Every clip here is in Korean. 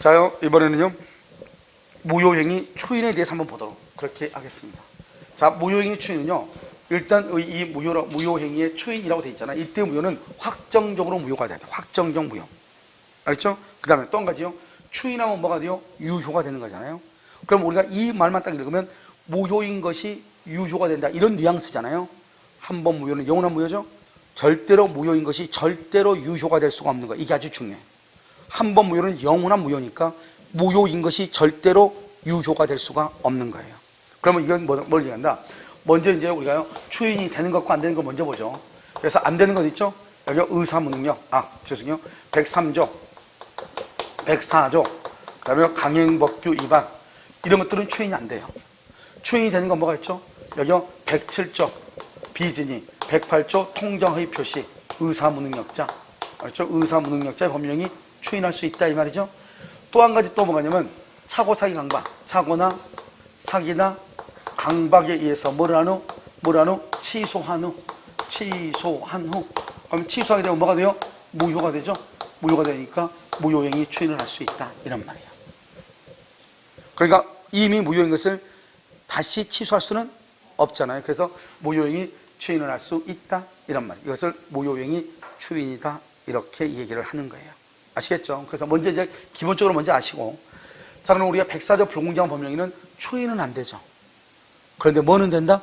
자요 이번에는요 무효행위 초인에 대해서 한번 보도록 그렇게 하겠습니다. 자 무효행위 초인은요 일단 이 무효 무효행위의 초인이라고 돼 있잖아요. 이때 무효는 확정적으로 무효가 돼야 돼. 확정적 무효. 알죠? 그 다음에 또 한 가지요. 초인하면 뭐가 돼요? 유효가 되는 거잖아요. 그럼 우리가 이 말만 딱 읽으면 무효인 것이 유효가 된다 이런 뉘앙스잖아요. 한 번 무효는 영원한 무효죠. 절대로 무효인 것이 절대로 유효가 될 수가 없는 거 이게 아주 중요해. 한 번 무효는 영원한 무효니까 무효인 것이 절대로 유효가 될 수가 없는 거예요. 그러면 이건 뭐- 뭘 얘기한다? 먼저 이제 우리가요 초인이 되는 것과 안 되는 거 먼저 보죠. 그래서 안 되는 것 있죠? 여기 의사무능력, 아 죄송해요, 103조, 104조, 그 다음에 강행법규 위반 이런 것들은 초인이 안 돼요. 초인이 되는 건 뭐가 있죠? 여기요 107조 비진이, 108조 통정의 표시, 의사무능력자, 그렇죠? 의사무능력자의 법령이 초인할 수 있다 이 말이죠. 또 한 가지 또 뭐가 있냐면 차고 사기 강박, 차고나 사기나 강박에 의해서 뭘한 후, 뭘한 후, 취소한 후, 취소한 후. 그럼 취소하게 되면 뭐가 돼요? 무효가 되죠. 무효가 되니까 무효행위 초인을 할 수 있다 이런 말이에요. 그러니까 이미 무효인 것을 다시 취소할 수는 없잖아요. 그래서 무효행위 초인을 할 수 있다 이런 말. 이것을 무효행위 초인이다 이렇게 얘기를 하는 거예요. 아시겠죠? 그래서 먼저 이제 기본적으로 먼저 아시고 자 그럼 우리가 백사조 불공정 법령에는 초인은 안 되죠. 그런데 뭐는 된다?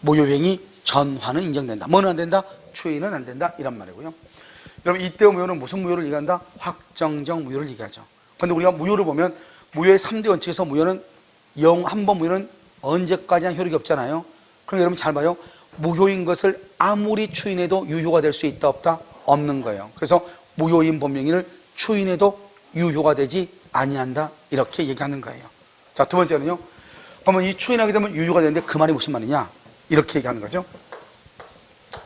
무효행위 전환은 인정된다. 뭐는 안 된다? 초인은 안 된다. 이런 말이고요. 여러분 이때 무효는 무슨 무효를 얘기한다? 확정적 무효를 얘기하죠. 그런데 우리가 무효를 보면 무효의 3대 원칙에서 무효는 영 한 번 무효는 언제까지나 효력이 없잖아요. 그럼 여러분 잘 봐요. 무효인 것을 아무리 추인해도 유효가 될 수 있다 없다? 없는 거예요. 그래서 무효인 법령인을 추인해도 유효가 되지 아니한다 이렇게 얘기하는 거예요. 자 두 번째는요. 그러면 이 추인하게 되면 유효가 되는데 그 말이 무슨 말이냐? 이렇게 얘기하는 거죠.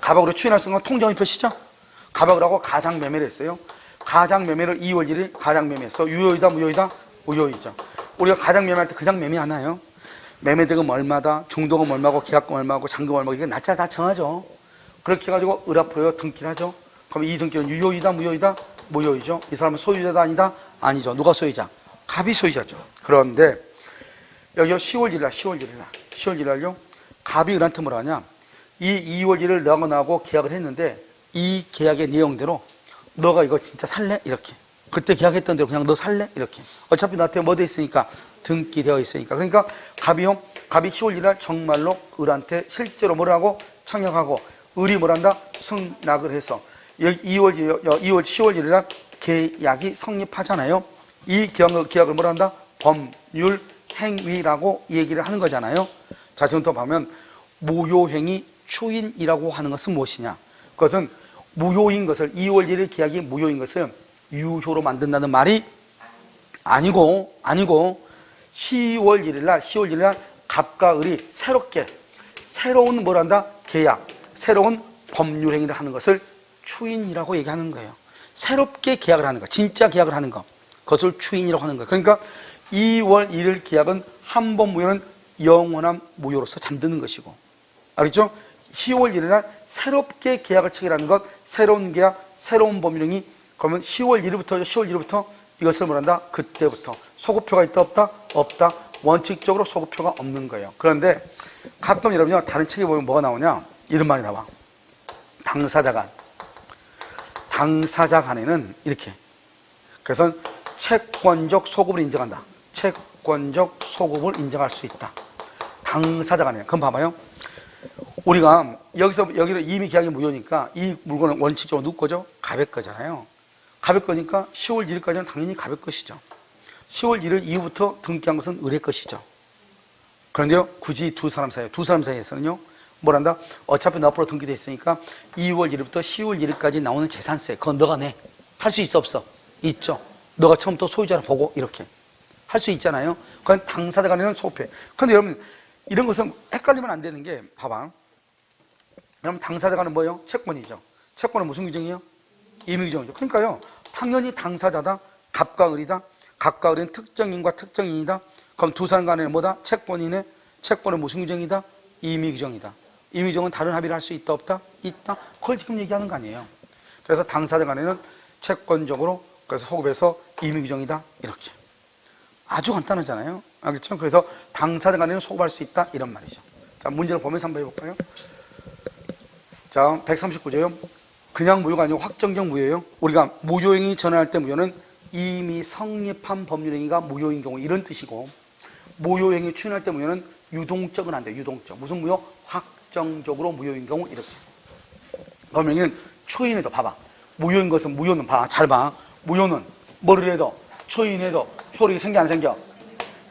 가박으로 추인할 수 있는 건 통정의 표시죠. 가박을 하고 가장 매매를 했어요. 가장 매매를 2월 1일 가장 매매했어. 유효이다 무효이다? 무효이죠. 우리가 가장 매매할 때 그냥 매매 하나요? 매매대금 얼마다, 중도금 얼마고, 계약금 얼마고, 잔금 얼마고 이게 날짜 다 정하죠. 그렇게 해가지고 을앞으로 등기를 하죠. 그럼 이 등기는 유효이다 무효이다? 무효이죠. 이 사람은 소유자다 아니다? 아니죠. 누가 소유자? 갑이 소유자죠. 그런데 여기 10월 1일 날, 10월 1일 날, 10월 1일 날요. 갑이 을한테 뭐라 하냐? 이 2월 1일 너하고 나하고 계약을 했는데 이 계약의 내용대로 너가 이거 진짜 살래? 이렇게. 그때 계약했던 대로 그냥 너 살래? 이렇게. 어차피 나한테 뭐 돼 있으니까 등기 되어 있으니까. 그러니까 갑이요. 갑이 10월 1일 날 정말로 을한테 실제로 뭐라고 청약하고 을이 뭐란다? 승낙을 해서 2월 2월 10월 1일 날 계약이 성립하잖아요. 이 계약을, 계약을 뭐란다? 법률 행위라고 얘기를 하는 거잖아요. 자, 지금 또 보면 무효행위 초인이라고 하는 것은 무엇이냐? 그것은 무효인 것을 2월 1일 계약이 무효인 것을 유효로 만든다는 말이 아니고 아니고 10월 1일 날 10월 1일 날 갑과 을이 새롭게 새로운 뭐란다? 계약, 새로운 법률 행위를 하는 것을 추인이라고 얘기하는 거예요. 새롭게 계약을 하는 거, 진짜 계약을 하는 거. 그것을 추인이라고 하는 거예요. 그러니까 2월 1일 계약은 한 번 무효는 영원한 무효로서 잠드는 것이고. 알겠죠? 10월 1일 날 새롭게 계약을 체결하는 것, 새로운 계약, 새로운 법령이 그러면 10월 1일부터 10월 1일부터 이것을 뭐란다? 그때부터 소급표가 있다 없다? 없다. 원칙적으로 소급표가 없는 거예요. 그런데 가끔 여러분요 다른 책에 보면 뭐가 나오냐? 이런 말이 나와. 당사자 간. 당사자 간에는 이렇게. 그래서 채권적 소급을 인정한다. 채권적 소급을 인정할 수 있다. 당사자 간에. 그럼 봐봐요. 우리가 여기서 여기는 이미 계약이 무효니까 이 물건은 원칙적으로 누구 거죠? 가백 거잖아요. 가백 거니까 10월 1일까지는 당연히 가백 것이죠. 10월 1일 이후부터 등기한 것은 을의 것이죠. 그런데요, 굳이 두 사람 사이, 두 사람 사이에서는요, 뭐란다? 어차피 너 앞으로 등기돼 있으니까 2월 1일부터 10월 1일까지 나오는 재산세, 그건 너가 내. 할 수 있어, 없어? 있죠. 너가 처음부터 소유자를 보고, 이렇게. 할 수 있잖아요. 그건 당사자 간에는 소패. 근데 여러분, 이런 것은 헷갈리면 안 되는 게, 봐봐. 그럼 당사자 간은 뭐예요? 채권이죠. 채권은 무슨 규정이에요? 임의 규정이죠. 그러니까요, 당연히 당사자다, 갑과 을이다, 갑과 을은 특정인과 특정인이다. 그럼 두 사람 간에는 뭐다? 채권이네. 채권은 무슨 규정이다? 임의 규정이다. 임의규정은 다른 합의를 할 수 있다, 없다? 있다. 그걸 지금 얘기하는 거 아니에요. 그래서 당사자 간에는 채권적으로 그래서 소급해서 임의 규정이다. 이렇게. 아주 간단하잖아요. 알겠죠? 그래서 당사자 간에는 소급할 수 있다 이런 말이죠. 자 문제를 보면서 한번 해볼까요? 자 139조요. 그냥 무효가 아니고 확정적 무효예요. 우리가 무효행위 전환할 때 무효는 이미 성립한 법률행위가 무효인 경우 이런 뜻이고 무효행위 추인할 때 무효는 유동적은 안 돼요. 유동적. 무슨 무효? 확정적으로 무효인 경우 이렇게. 법률행위는 추인해도 봐봐. 무효인 것은 무효는 봐. 잘 봐. 무효는 뭐를 해도 추인해도 효력이 생겨 안 생겨?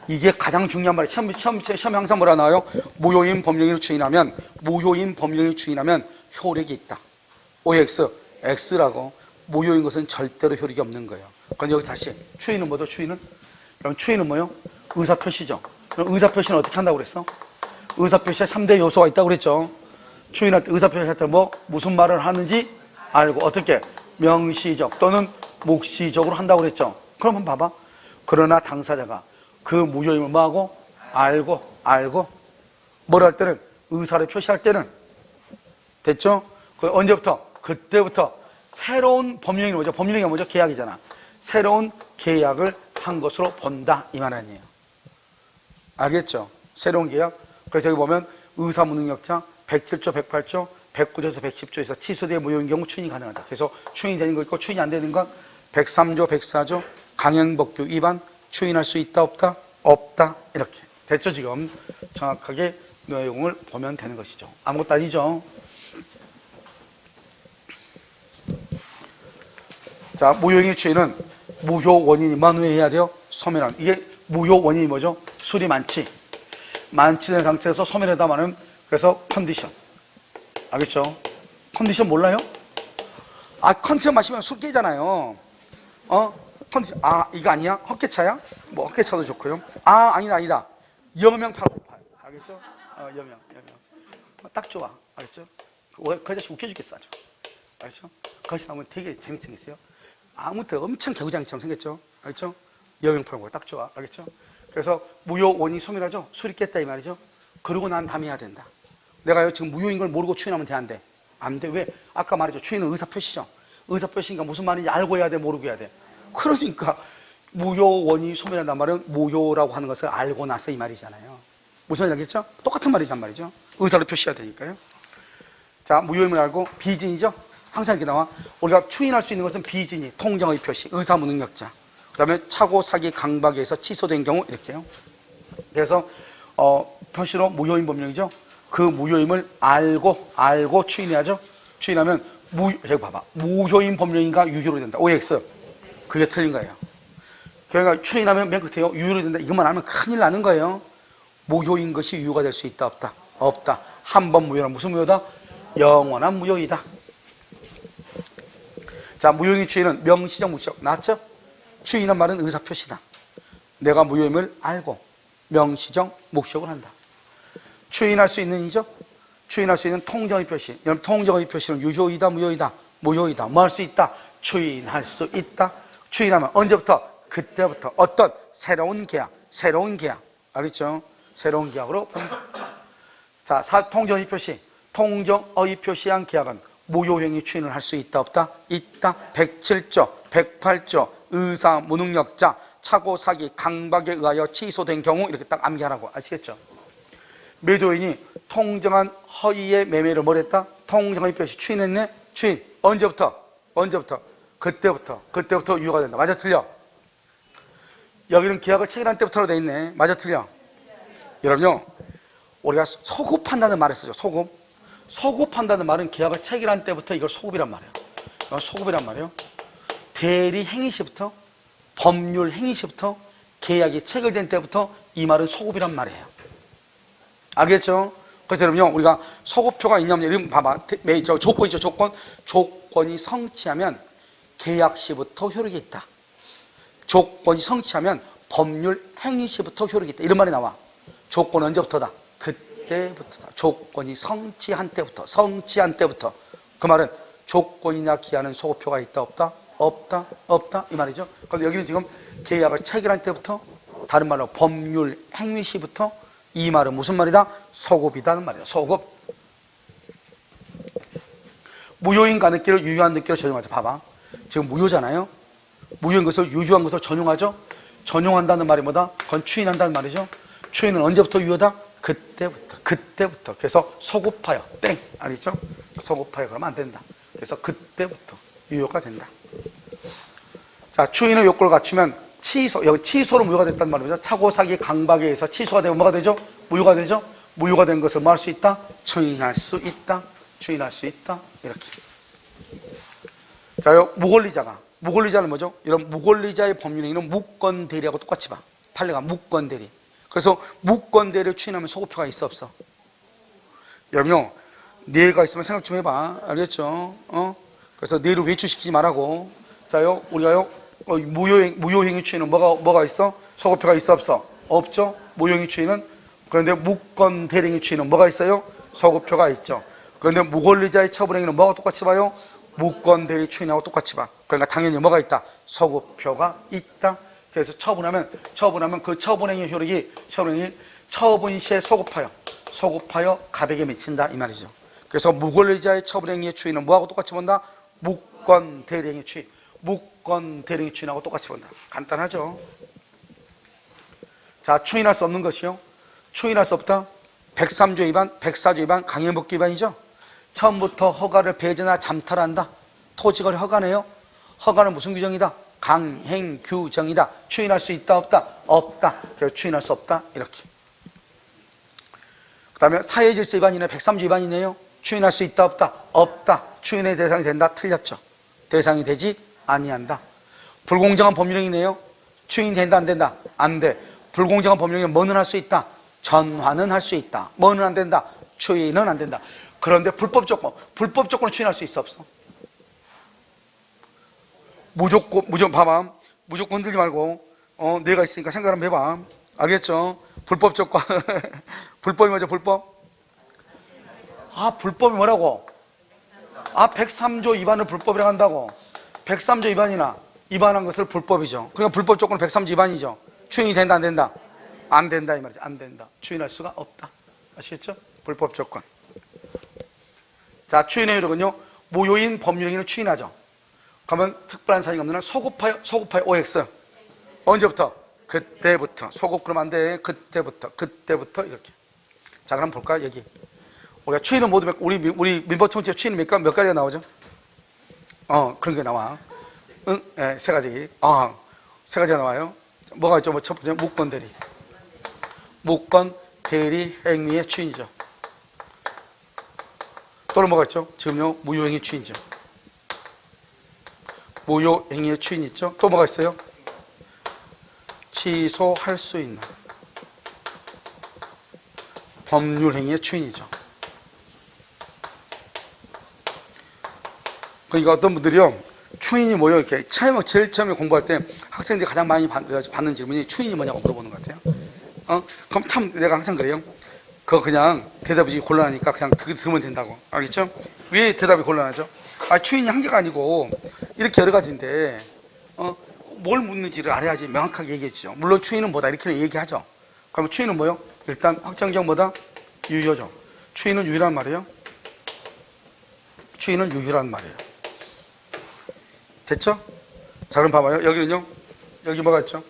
이게 가장 중요한 말이에요. 시험, 시험, 시험 항상 뭐라 나와요? 무효인 법률행위를 추인하면 무효인 법률행위를 추인하면 효력이 있다. OX, X라고 무효인 것은 절대로 효력이 없는 거예요. 그럼 여기 다시 추인은 뭐죠? 추인은? 그럼 추인은 뭐요? 의사표시죠. 그럼 의사표시는 어떻게 한다고 그랬어? 의사표시에 3대 요소가 있다고 그랬죠. 추인할 때 의사표시 할 때 뭐 무슨 말을 하는지 알고 어떻게 명시적 또는 묵시적으로 한다고 그랬죠. 그러면 봐봐. 그러나 당사자가 그 무효임을 뭐하고 알고 알고 뭐라 할 때는 의사를 표시할 때는 됐죠? 그 언제부터? 그때부터 새로운 법률행위 뭐죠? 법률행위가 뭐죠? 계약이잖아. 새로운 계약을 한 것으로 본다 이 말 아니에요. 알겠죠? 새로운 계약. 그래서 여기 보면 의사무능력자 107조, 108조, 109조에서 110조에서 취소돼 무효인 경우 추인이 가능하다. 그래서 추인이 되는 거 있고 추인이 안 되는 건 103조, 104조 강행법규 위반 추인할 수 있다 없다? 없다. 이렇게. 됐죠 지금? 정확하게 내용을 보면 되는 것이죠. 아무것도 아니죠. 자, 무효행위 추인은 무효 원인이 만회해야 돼요. 소멸한. 이게 무효 원인이 뭐죠? 술이 많지. 많지 된 상태에서 소멸하다 말은 그래서 컨디션. 알겠죠? 컨디션 몰라요? 아, 컨디션 마시면 술 깨잖아요. 어? 컨디션. 아, 이거 아니야? 헛개차야? 뭐, 헛개차도 좋고요. 아, 아니다, 아니다. 여명 팔고파요. 알겠죠? 어, 여명, 여명. 어, 딱 좋아. 알겠죠? 그, 그 아저씨 웃겨 죽겠어, 아주. 알겠죠? 그 아저씨 나오면 되게 재밌게 생겼어요. 아무튼 엄청 개구장처럼 생겼죠? 알겠죠? 여명 팔고 딱 좋아. 알겠죠? 그래서 무효 원이 소멸하죠? 술이 깼다 이 말이죠? 그러고 난 다음에 해야 된다. 내가요, 지금 무효인 걸 모르고 추인하면 돼, 안 돼? 안 돼. 왜? 아까 말했죠. 추인은 의사 표시죠. 의사 표시니까 무슨 말인지 알고 해야 돼, 모르고 해야 돼. 그러니까 무효 원이 소멸한단 말은 무효라고 하는 것을 알고 나서 이 말이잖아요. 무슨 말인지 알겠죠? 똑같은 말이란 말이죠. 의사로 표시해야 되니까요. 자, 무효임을 알고 비진이죠? 항상 이렇게 나와. 우리가 추인할 수 있는 것은 비진이, 통정의 표시, 의사무능력자. 그 다음에 차고, 사기, 강박에서 취소된 경우 이렇게요. 그래서 어, 표시로 무효임 법령이죠. 그 무효임을 알고 알고 추인해야죠. 추인하면 무 여기 봐봐. 무효임 법령인가 유효로 된다. OX. 그게 틀린 거예요. 그러니까 추인하면 맨 끝에요. 유효로 된다. 이것만 알면 큰일 나는 거예요. 무효인 것이 유효가 될 수 있다 없다. 없다. 한 번 무효는 무슨 무효다? 영원한 무효이다. 자, 무효인 추인은 명시적 무시적 나왔죠? 추인한 말은 의사표시다. 내가 무효임을 알고 명시적 목적을 한다. 추인할 수 있는 이죠? 추인할 수 있는 통정의 표시. 여러분 통정의 표시는 유효이다, 무효이다, 무효이다. 뭐 할 수 있다? 추인할 수 있다. 추인하면 언제부터? 그때부터 어떤 새로운 계약, 새로운 계약. 알겠죠? 새로운 계약으로. 자, 사, 통정의 표시. 통정의 표시한 계약은 무효행위 추인을 할 수 있다, 없다? 있다. 107조, 108조, 의사, 무능력자, 차고, 사기, 강박에 의하여 취소된 경우 이렇게 딱 암기하라고 아시겠죠? 매도인이 통정한 허위의 매매를 뭘 했다? 통정의 표시 추인했네? 추인. 언제부터? 언제부터? 그때부터. 그때부터 유효가 된다. 맞아, 틀려? 여기는 계약을 체결한 때부터로 돼 있네. 맞아, 틀려? 여러분요, 우리가 소급한다는 말을 쓰죠. 소급. 소급한다는 말은 계약을 체결한 때부터 이걸 소급이란 말이에요. 이건 소급이란 말이에요. 대리 행위 시부터 법률 행위 시부터 계약이 체결된 때부터 이 말은 소급이란 말이에요. 알겠죠? 그래서 여러분요, 우리가 소급표가 있냐면, 이름 봐봐. 매, 저 조건 있죠, 조건. 조건이 성취하면 계약 시부터 효력이 있다. 조건이 성취하면 법률 행위 시부터 효력이 있다. 이런 말이 나와. 조건 언제부터다? 그때부터다. 조건이 성취한 때부터, 성취한 때부터. 그 말은 조건이나 기한은 소급표가 있다, 없다? 없다, 없다. 이 말이죠. 그런데 여기는 지금 계약을 체결한 때부터, 다른 말로 법률 행위 시부터 이 말은 무슨 말이다? 소급이다는 말이다. 소급. 무효인 가느끼를 유효한 느끼로 전용하죠. 봐봐. 지금 무효잖아요. 무효인 것을 유효한 것을 전용하죠. 전용한다는 말이 뭐다? 그건 추인한다는 말이죠. 추인은 언제부터 유효다? 그때부터. 그때부터. 그래서 소급하여 땡 알겠죠? 소급하여 그러면 안 된다. 그래서 그때부터 유효가 된다. 자, 추인의 요건을 갖추면 취소, 여기 취소로 무효가 됐단 말이죠. 차고 사기 강박에 의해서 취소가 되면 뭐가 되죠? 무효가 되죠? 무효가 된 것을 뭐 할 수 있다? 추인할 수 있다. 추인할 수 있다. 이렇게. 자, 요 무권리자가 무권리자는 뭐죠? 이런 무권리자의 법률행위는 무권 대리하고 똑같이 봐. 판례가 무권 대리. 그래서 무권 대리를 추인하면 소급표가 있어 없어? 여러분요, 뇌가 있으면 생각 좀 해봐. 알겠죠? 어? 그래서 뇌를 외출시키지 말라고. 자요, 우리가요, 어, 무효행, 무효행위 추인은 뭐가, 뭐가 있어? 소급표가 있어 없어? 없죠? 무효행위 추인은? 그런데 무권 대리행위 추인은 뭐가 있어요? 소급표가 있죠. 그런데 무권리자의 처분행위는 뭐가 똑같이 봐요? 무권 대리 추인하고 똑같이 봐. 그러니까 당연히 뭐가 있다? 소급표가 있다. 그래서 처분하면 처분하면 그 처분행위 효력이 처분행위 처분 시에 소급하여 소급하여 가백에 미친다 이 말이죠. 그래서 무권리자의 처분행위의 추인은 뭐하고 똑같이 본다? 무권 대리행위 추인. 무권 대리행위 추인하고 똑같이 본다. 간단하죠. 자, 추인할 수 없는 것이요. 추인할 수 없다. 103조 위반, 104조 위반, 강행복기 위반이죠. 처음부터 허가를 배제나 잠탈한다. 토지거래 허가네요. 허가는 무슨 규정이다? 강행 규정이다. 추인할 수 있다 없다? 없다. 그래서 추인할 수 없다. 이렇게. 그다음에 사회 질서 위반이네. 103조 위반이네요. 추인할 수 있다 없다? 없다. 추인의 대상이 된다. 틀렸죠. 대상이 되지 아니한다. 불공정한 법률행위네요. 추인된다 안 된다? 안 돼. 불공정한 법률행위 뭐는 할 수 있다? 전환은 할수 있다. 뭐는 안 된다? 추인은 안 된다. 그런데 불법 조건, 불법 조건을 추인할 수 있어 없어? 무조건, 무조건 봐봐. 무조건 흔들지 말고 어 내가 있으니까 생각 한번 해봐. 알겠죠? 불법 조건, 불법이 뭐죠? 불법? 아 불법이 뭐라고? 아 103조 위반을 불법이라고 한다고. 103조 위반이나 위반한 것을 불법이죠. 그러니까 불법 조건은 103조 위반이죠. 추인이 된다 안 된다? 안 된다 이 말이지. 안 된다. 추인할 수가 없다. 아시겠죠? 불법 조건. 자, 추인의 효력은요, 무효인 법률행위를 추인하죠. 그러면 특별한 사정이 없는 한 소급하여, 소급하여 OX. 언제부터? 그때부터. 소급 그러면 안 돼. 그때부터. 그때부터 이렇게. 자, 그럼 볼까? 여기. 우리가 추인은 모두 몇, 우리, 민- 우리 민법 총칙 추인은 몇, 가- 몇 가지가 나오죠? 어, 그런 게 나와. 응? 예, 세 가지. 아, 세 가지가 나와요. 뭐가 있죠? 뭐첫 번째, 무권 대리. 무권 대리 행위의 추인이죠. 또는 뭐가 있죠? 지금요 무효행위 추인이죠. 무효행위의 추인 있죠. 또 뭐가 있어요? 취소할 수 있는 법률행위의 추인이죠. 그러니까 어떤 분들이요 추인이 뭐요 이렇게 처음에 제일 처음에 공부할 때 학생들이 가장 많이 받- 받는 질문이 추인이 뭐냐고 물어보는 것 같아요. 어? 그럼 참 내가 항상 그래요. 그거 그냥 대답이 곤란하니까 그냥 그 들으면 된다고. 알겠죠? 왜 대답이 곤란하죠? 아, 추인이 한 개가 아니고 이렇게 여러 가지인데, 어, 뭘 묻는지를 알아야지 명확하게 얘기해 주죠. 물론 추인은 뭐다 이렇게 얘기하죠. 그러면 추인은 뭐요? 일단 확정적 뭐다? 유효죠. 추인은 유효란 말이에요. 추인은 유효란 말이에요. 됐죠? 자, 그럼 봐봐요. 여기는요? 여기 뭐가 있죠?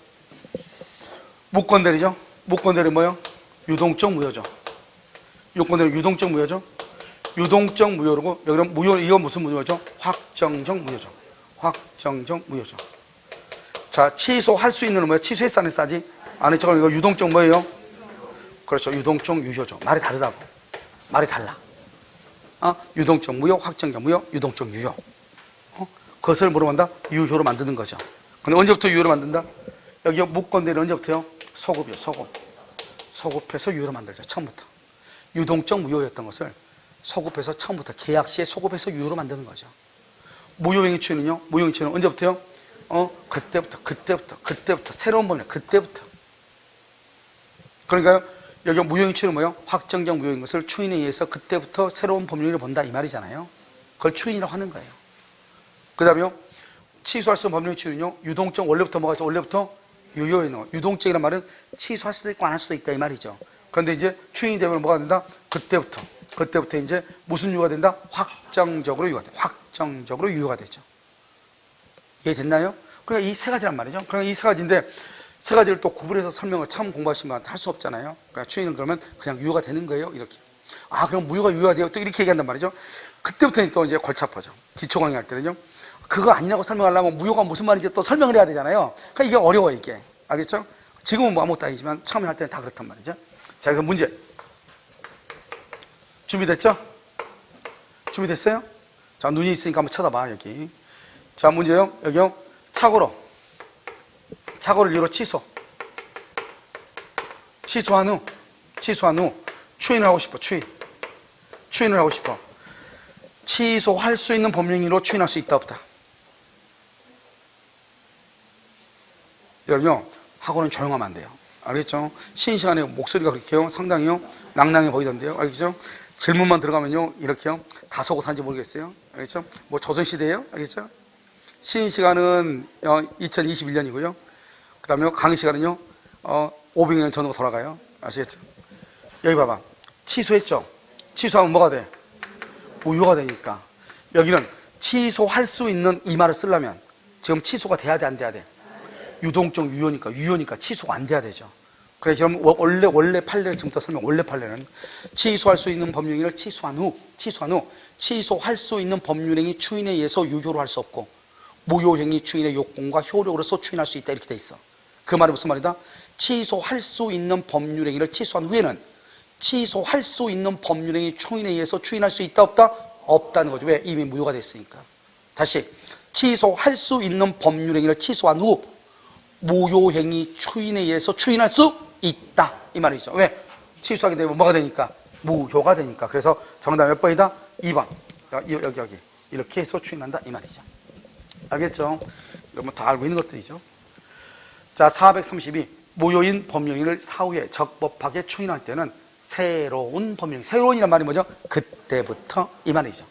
무권대리죠? 무권대리 뭐요? 유동적 무효죠. 요건은 유동적 무효죠. 유동적 무효고 여기는 무효 이거 무슨 무효죠? 확정적 무효죠. 확정적 무효죠. 자 취소할 수 있는 건 뭐예요? 취소했어 안 했어 아직? 안 했죠. 이거 유동적 뭐예요? 그렇죠. 유동적 유효죠. 말이 다르다고. 말이 달라. 어? 유동적 무효, 확정적 무효, 유동적 유효. 어? 그것을 물어본다? 유효로 만드는 거죠. 근데 언제부터 유효로 만든다? 여기 무건대는 언제부터요? 소급이요, 소급. 소급해서 유효로 만들죠. 처음부터. 유동적 무효였던 것을 소급해서 처음부터 계약 시에 소급해서 유효로 만드는 거죠. 무효행위 추는요 무효행위 추는 언제부터요? 어, 그때부터, 그때부터, 그때부터. 새로운 법률, 그때부터. 그러니까요, 여기 무효행위 추는 뭐예요? 확정적 무효인 것을 추인에 의해서 그때부터 새로운 법률을 본다 이 말이잖아요. 그걸 추인이라고 하는 거예요. 그 다음에요, 취소할 수 없는 법률 추는요 유동적 원래부터 뭐가 있어? 원래부터 유효에 넣어. 유동적이란 말은 취소할 수도 있고 안 할 수도 있다 이 말이죠. 그런데 이제 추인이 되면 뭐가 된다? 그때부터. 그때부터 이제 무슨 유효가 된다? 확정적으로 유효가 돼. 확정적으로 유효가 되죠. 이해됐나요? 그러니까 이 세 가지란 말이죠. 그러니까 이 세 가지인데 세 가지를 또 구분해서 설명을 처음 분한테 할수 없잖아요. 그러니까 추인은 그러면 그냥 유효가 되는 거예요. 이렇게. 아, 그럼 무효가 유효가 돼요. 또 이렇게 얘기한단 말이죠. 그때부터는 또 이제 골치 아파져. 기초 강의 할 때는요. 그거 아니라고 설명하려면 무효가 무슨 말인지 또 설명을 해야 되잖아요. 그러니까 이게 어려워, 이게. 알겠죠? 지금은 뭐 아무것도 아니지만 처음에 할 때는 다 그렇단 말이죠. 자, 그럼 문제. 준비됐죠? 준비됐어요? 자, 눈이 있으니까 한번 쳐다봐, 여기. 자, 문제요. 여기요. 착오로. 착오를 이유로 취소. 취소한 후, 취소한 후, 추인을 하고 싶어, 추인. 추인을 하고 싶어. 취소할 수 있는 법령으로 추인할 수 있다, 없다. 여러분요, 학원은 조용하면 안 돼요. 알겠죠? 쉬는 시간에 목소리가 그렇게요, 상당히요, 낭낭해 보이던데요. 알겠죠? 질문만 들어가면요, 이렇게요, 다소곳한지 모르겠어요. 알겠죠? 뭐 조선시대예요 알겠죠? 쉬는 시간은 2021년이고요. 그 다음에 강의 시간은요, 어, 500년 전으로 돌아가요. 아시겠죠? 여기 봐봐. 취소했죠? 취소하면 뭐가 돼? 무효가 되니까. 여기는 취소할 수 있는 이 말을 쓰려면 지금 취소가 돼야 돼, 안 돼야 돼? 유동적 유효니까, 유효니까 취소가 안 돼야 되죠. 그래서 그럼 원래, 원래 판례를 지금부터 설명, 원래 판례는 취소할 수 있는 법률행위를 취소한 후, 취소한 후, 취소할 수 있는 법률행위 추인에 의해서 유효로 할 수 없고, 무효행위 추인의 요건과 효력으로서 추인할 수 있다. 이렇게 돼 있어. 그 말이 무슨 말이다? 취소할 수 있는 법률행위를 취소한 후에는 취소할 수 있는 법률행위 추인에 의해서 추인할 수 있다 없다? 없다는 거죠. 왜? 이미 무효가 됐으니까. 다시 취소할 수 있는 법률행위를 취소한 후 무효행위 추인에 의해서 추인할 수 있다 이 말이죠. 왜? 취소하게 되면 뭐가 되니까? 무효가 되니까. 그래서 정답 몇 번이다? 2번. 여기 여기 이렇게 해서 추인한다 이 말이죠. 알겠죠? 이건 뭐다 알고 있는 것들이죠. 자, 432. 무효인 법령을 사후에 적법하게 추인할 때는 새로운 법령, 새로운이란 말이 뭐죠? 그때부터 이 말이죠.